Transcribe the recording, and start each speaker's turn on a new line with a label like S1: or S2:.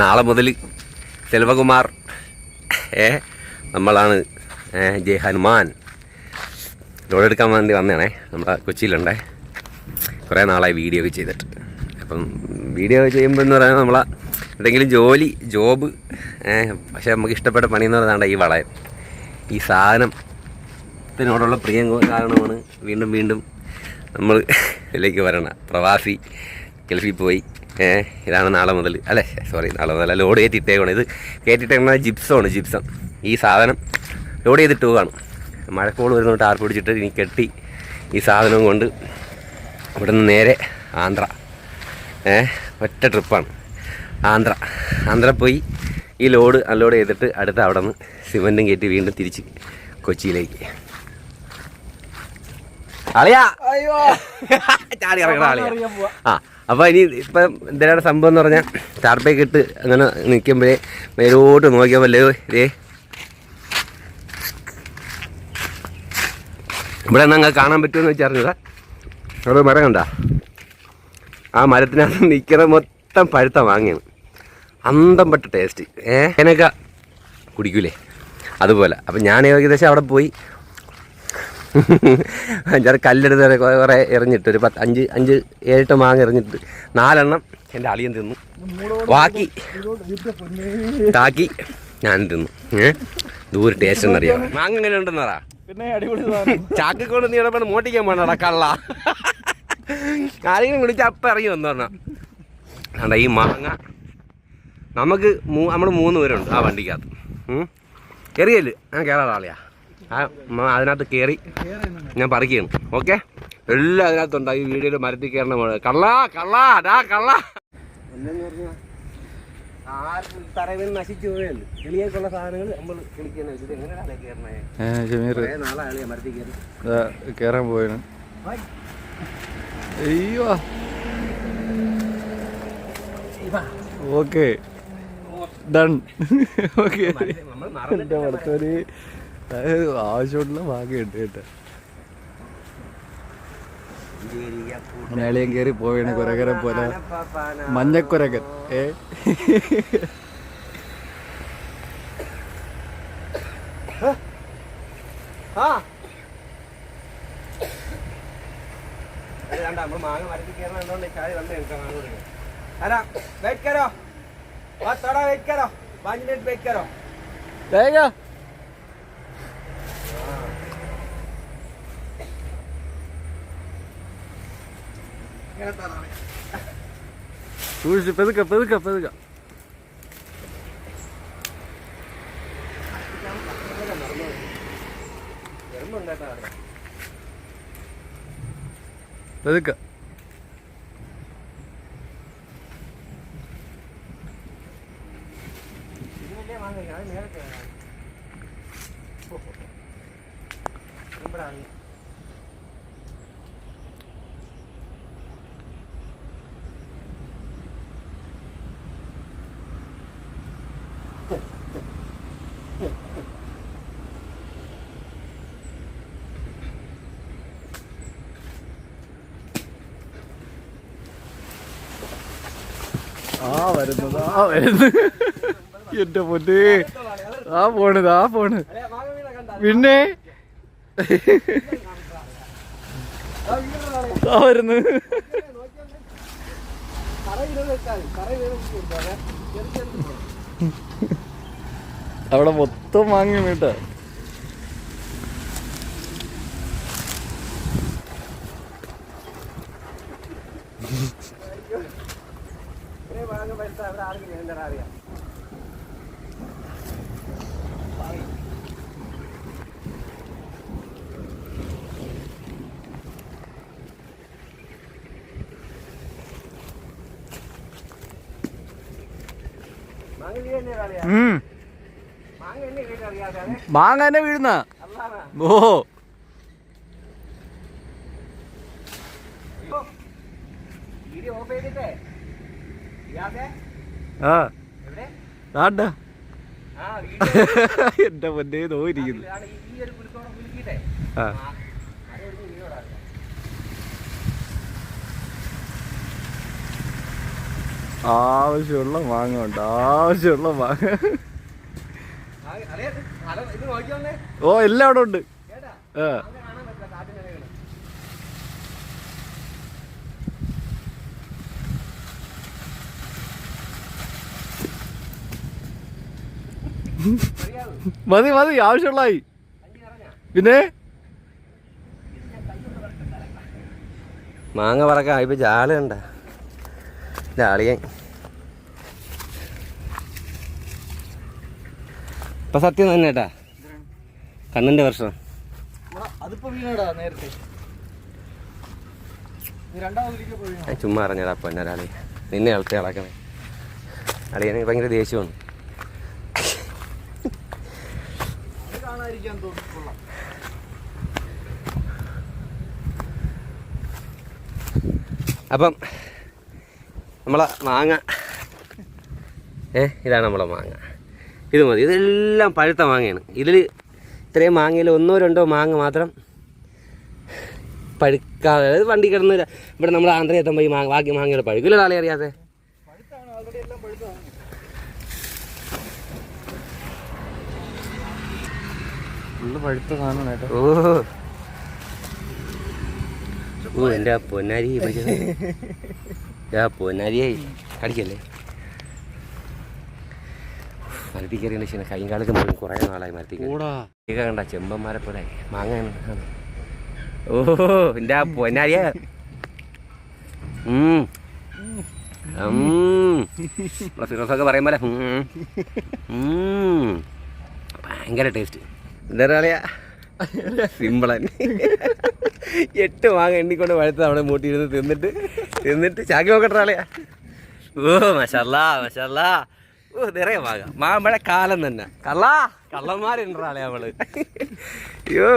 S1: നാളെ മുതൽ സെൽവകുമാർ ഏ നമ്മളാണ് ജയ് ഹനുമാൻ. ലോഡ് എടുക്കാൻ വേണ്ടി വന്നതാണേ നമ്മളെ കൊച്ചിയിലുണ്ടേ. കുറേ നാളായി വീഡിയോ ഒക്കെ ചെയ്തിട്ട്. അപ്പം വീഡിയോ ചെയ്യുമ്പോൾ എന്ന് പറയുന്നത് നമ്മളെ എന്തെങ്കിലും ജോലി ജോബ് പക്ഷേ നമുക്ക് ഇഷ്ടപ്പെട്ട പണി എന്ന് ഈ വളയം. ഈ സാധനത്തിനോടുള്ള പ്രിയം കാരണമാണ് വീണ്ടും വീണ്ടും നമ്മൾ ഇതിലേക്ക് വരണം. പ്രവാസി ഗൾഫിൽ പോയി. ഇതാണ് നാളെ മുതൽ. അല്ലേ? സോറി നാളെ മുതൽ. ലോഡ് കയറ്റിട്ടേക്കാണ് ഇത് കയറ്റിട്ടേക്കുന്ന ജിപ്സമാണ് ജിപ്സം. ഈ സാധനം ലോഡ് ചെയ്തിട്ട് പോവുകയാണ്. മഴക്കോൾ വരുന്നോട്ട് ടാർപ്പ് പിടിച്ചിട്ട് ഇനി കെട്ടി ഈ സാധനം കൊണ്ട് ഇവിടെ നിന്ന് നേരെ ആന്ധ്ര. ഏഹ് ഒറ്റ ട്രിപ്പാണ്. ആന്ധ്ര. ആന്ധ്ര പോയി ഈ ലോഡ് അൺലോഡ് ചെയ്തിട്ട് അടുത്ത് അവിടെ നിന്ന് സിമെന്റും കയറ്റി വീണ്ടും തിരിച്ച് കൊച്ചിയിലേക്ക്. അളിയാ!
S2: അയ്യോ!
S1: ചാടി ഇറങ്ങണ അളിയാ ആ അപ്പോൾ ഇനി ഇപ്പം എന്തിനാണ് സംഭവം എന്ന് പറഞ്ഞാൽ ടാർപ്പേക്ക് ഇട്ട് അങ്ങനെ നിൽക്കുമ്പോഴേ മേലോട്ട് നോക്കിയപ്പോൾ ഇതേ ഇവിടെ നിങ്ങൾ കാണാൻ പറ്റുമെന്ന് വെച്ചറിഞ്ഞതാ. അവിടെ മരം കണ്ട. ആ മരത്തിനകത്ത് നിൽക്കുന്ന മൊത്തം പഴുത്ത വാങ്ങിയാണ് അന്തം പെട്ട ടേസ്റ്റ് ഏ? അതിനൊക്കെ കുടിക്കൂലേ? അതുപോലെ. അപ്പം ഞാൻ ഏകദേശം അവിടെ പോയി അഞ്ചാറ് കല്ലെടുത്ത് കുറെ കുറേ എറിഞ്ഞിട്ട് ഒരു പത്ത് അഞ്ച് അഞ്ച് ഏഴെട്ട് മാങ്ങ എറിഞ്ഞിട്ട് നാലെണ്ണം എന്റെ അളിയൻ തിന്നു. ബാക്കി താക്കി. ഞാൻ തിന്നു. ഏ? ദൂരെ ടേസ്റ്റ് എന്നറിയാം മാങ്ങ എങ്ങനെ ഉണ്ടെന്ന് പറ
S2: പിന്നെ
S1: ചാക്കിക്കൊണ്ട് നീ ഇടപെട്ട് മോട്ടിക്കാൻ പോണട കള്ള. ആരെങ്കിലും വിളിച്ച് അപ്പം ഇറങ്ങി വന്നു പറഞ്ഞാ. ഈ മാങ്ങ. നമുക്ക് നമ്മൾ മൂന്ന് പേരുണ്ട് ആ വണ്ടിക്കകത്ത്. കയറിയല്ലേ ഞാൻ കേരള ആളെയാ ആ അതിനകത്ത് കയറി ഞാൻ പറിക്കുകയാണ്. ഓക്കെ? എല്ലാം അതിനകത്തുണ്ട് ഈ വീഡിയോയിൽ മരത്തിൽ കയറണ പോലെ കള്ളാ കള്ളാ ഡാ കള്ള. തറവിൽ നശിച്ചു പോയല്ലോ കിളിയേക്കുള്ള സാധനങ്ങൾ നമ്മൾ കിളിക്കുന്ന വെച്ചിട്ട് എങ്ങനെയാണ് കയറണേ?
S2: ഷമീർ.
S1: കുറേ നാളാളിയാ മരത്തിൽ കയറി.
S2: കേറാൻ പോയാണ് അയ്യോ. ഓക്കെ. ഡൺ. ഓക്കെ.
S1: നമ്മൾ
S2: എന്റെ ആവശ്യമുള്ള ഭാഗ്യമുണ്ട് കേട്ടോ. മലയാളിയും കയറി പോവാണ് കുരകരൻ പോലെ. മഞ്ഞക്കുരകൻ ഏ?
S1: വെയിറ്റ് കരോ. വെയിറ്റ് കരോ. വെയിറ്റ് കരോ.
S2: സൂക്ഷിച്ച് പെതുക്ക പെതുക്ക പെതുക്ക. പെതുക്ക. ആ വരുന്നത് ആ വരുന്നത്. എന്റെ പൊന്ന്. ആ പോണത് ആ പോണ് പിന്നെ? ആ വരുന്നു അവിടെ മൊത്തം വാങ്ങി ഉം. മാങ്ങ തന്നെ വീഴുന്ന ഓ
S1: ഓഫ് ചെയ്തിട്ടേ
S2: ആ. ആണ്ടാ എന്റെ നോയിരിക്കുന്നു. ആ
S1: വീഡിയോ ഇടാം
S2: ആവശ്യമുള്ള മാങ്ങ ഉണ്ട്. ആവശ്യമുള്ള മാങ്ങ. ഓ എല്ലാം അവിടെ ഉണ്ട്. ആ. മതി മതി ആവശ്യമുള്ളായി പിന്നെ?
S1: മാങ്ങ പറക്കാം ഇപ്പൊ ജാളുണ്ട ജാളിയൻ ഇപ്പൊ സത്യം തന്നെ ഏട്ടാ കണ്ണിന്റെ വർഷം
S2: ചുമ്മാ വീണടാ
S1: അപ്പൊ അറിഞ്ഞടാ പൊന്നരാളി നിന്നെ ഇളത്തി ഇളക്കണേ അളിയാണെങ്കിൽ ഭയങ്കര ദേഷ്യമാണ് അപ്പം നമ്മളെ മാങ്ങ. ഏ ഇതാണ് നമ്മളെ മാങ്ങ. ഇത് മതി. ഇതെല്ലാം പഴുത്ത മാങ്ങയാണ്. ഇതിൽ ഇത്രയും മാങ്ങയിൽ ഒന്നോ രണ്ടോ മാങ്ങ മാത്രം പഴുക്കാതെ. അതായത് വണ്ടി കിടന്ന് ഇവിടെ നമ്മുടെ ആന്ധ്രയെത്തുമ്പോൾ ഈ മാങ്ങ ബാക്കി മാങ്ങയുടെ പഴുക്കില്ല ആളെ അറിയാതെ?
S2: ഫുള്ള് പഴുത്ത സാധനമാണ് കേട്ടോ.
S1: ഓ. ഓ എന്റെ ആ പൊന്നാരി ആ പൊന്നാരിയായി കടിക്കല്ലേ മരത്തിൽ കയറിയ ക്ഷീണം കൈയും കാലൊക്കെ മുഴുവൻ കുറേ നാളായി മരത്തിൽ കയറി. കണ്ട ചെമ്പന്മാരെ പോലെ മാങ്ങ ഓ എന്റെ ആ പൊന്നാരിയ. ഫിറോസൊക്കെ പറയും പോലെ ഉം. ഉം. ഭയങ്കര ടേസ്റ്റ് എന്താ സിമ്പിൾ തന്നെ എട്ട് മാങ്ങ എണ്ണിക്കൊണ്ട് വഴുത്ത് അവിടെ മൂട്ടിയിരുന്ന് തിന്നിട്ട് തിന്നിട്ട് ചാക്കി നോക്കട്ടെ ഓ മഷല്ല മഷല്ല. ഓ നിറയെ മാങ്ങ. മാമ്പഴ കാലം തന്നെ. കള്ളാ കള്ളന്മാരുണ്ടാളെ അവൾ. അയ്യോ